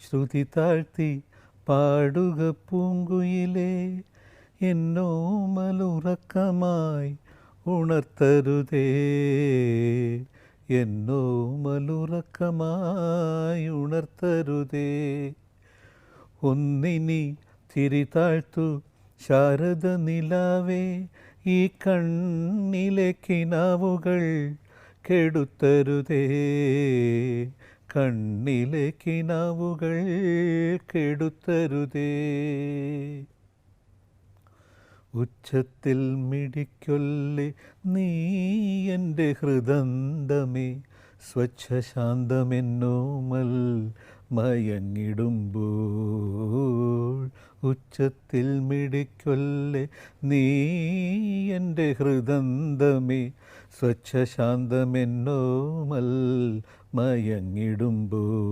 ശ്രുതി താഴ്ത്തി പാടുക പൂങ്കുയിലേ എന്നോ മലുറക്കമായി ഉണർത്തരുതേ. എന്നോ മലുറക്കമായി ഉണർത്തരുതേ. ഒന്നിനി തിരി താഴ്ത്തു ശാരദ നിലാവേ ഈ കണ്ണിലെ കിനാവുകൾ കെടുത്തരുതേ. കണ്ണിലെ കിനാവുകൾ കെടുത്തരുതേ. ഉച്ചത്തിൽ മിടിക്കൊല്ലെ നീ എന്റെ ഹൃദന്തമേ. സ്വച്ഛശാന്തമെന്നോമൽ മയങ്ങിടുമ്പോൾ ഉച്ചത്തിൽ മിടിക്കൊല്ലെ നീ എന്റെ ഹൃദന്തമേ. സ്വച്ഛശാന്തമെന്നോമൽ മയങ്ങിടുമ്പോൾ